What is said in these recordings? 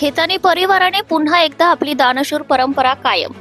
खेतानी परिवाराने पुन्हा एकदा आपली दानशूर परंपरा कायम.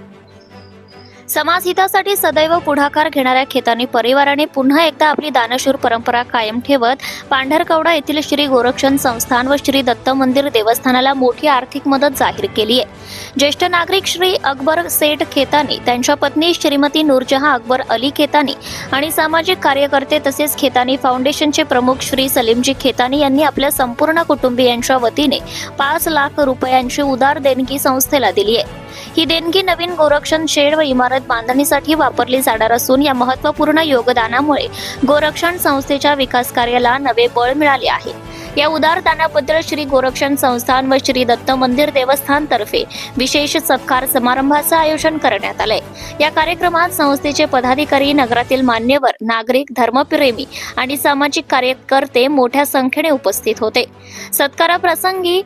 समाज हितासाठी सदैव पुढाकार घेणाऱ्या खेतानी परिवाराने पुन्हा एकदा आपली दानशूर परंपरा कायम ठेवत पांढरकवडा येथील श्री गोरक्षण संस्थान व श्री दत्त मंदिर देवस्थानाला मोठी आर्थिक मदत जाहीर केली आहे. ज्येष्ठ नागरिक श्री अकबर सेठ खेतानी त्यांच्या पत्नी श्रीमती नूरजहा अकबर अली खेतानी आणि सामाजिक कार्यकर्ते तसेच खेतानी फाउंडेशनचे प्रमुख श्री सलीमजी खेतानी यांनी आपल्या संपूर्ण कुटुंबियांच्या वतीने पाच लाख रुपयांची उदार देणगी संस्थेला दिली आहे. ही देणगी नवीन गोरक्षण शेड व इमारत बांधणीसाठी वापरली जाणार असून या महत्त्वपूर्ण योगदानामुळे गोरक्षण संस्थेच्या विकास कार्याला नवे बळ मिळाले आहे. या उदार दानाबद्दल श्री गोरक्षण संस्थान व श्री दत्त मंदिर देवस्थान तर्फे विशेष सत्कार समारंभाचं आयोजन करण्यात आलंय. या कार्यक्रमात संस्थेचे पदाधिकारी नगरातील मान्यवर नागरिक धर्मप्रेमी आणि सामाजिक कार्यकर्ते मोठ्या संख्येने उपस्थित होते. सत्काराप्रसंगी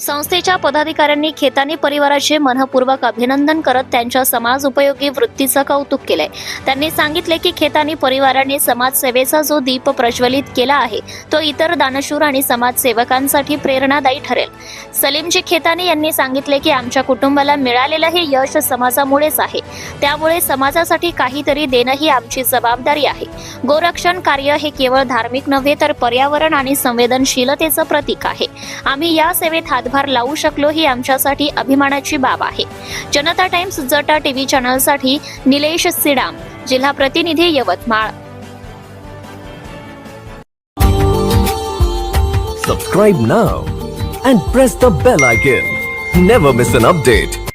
संस्थेच्या पदाधिकाऱ्यांनी खेतानी परिवाराचे मनपूर्वक अभिनंदन करत त्यांच्या समाज उपयोगी वृत्तीचं कौतुक केलंय. त्यांनी सांगितले की खेतानी परिवाराने समाजसेवेचा जो दीप प्रज्वलित केला आहे तो इतर दानशूर आणि समाजसेवकांसाठी प्रेरणादायी ठरेल. सलीमजी खेतानी यांनी सांगितले की आमच्या कुटुंबाला मिळालेलं हे यश समाजामुळेच आहे. त्यामुळे समाजासाठी काहीतरी देणं ही आमची जबाबदारी आहे. गोरक्षण कार्य हे केवळ धार्मिक नव्हे तर पर्यावरण आणि संवेदनशीलतेचं प्रतीक आहे. आम्ही या सेवेत हातभार लावू शकलो ही आमच्यासाठी अभिमानाची बाब आहे जनता टाइम्स जटा टीव्ही चॅनलसाठी निलेश सिडाम जिल्हा प्रतिनिधी Yavatmal Subscribe now and press the bell icon. Never miss an update.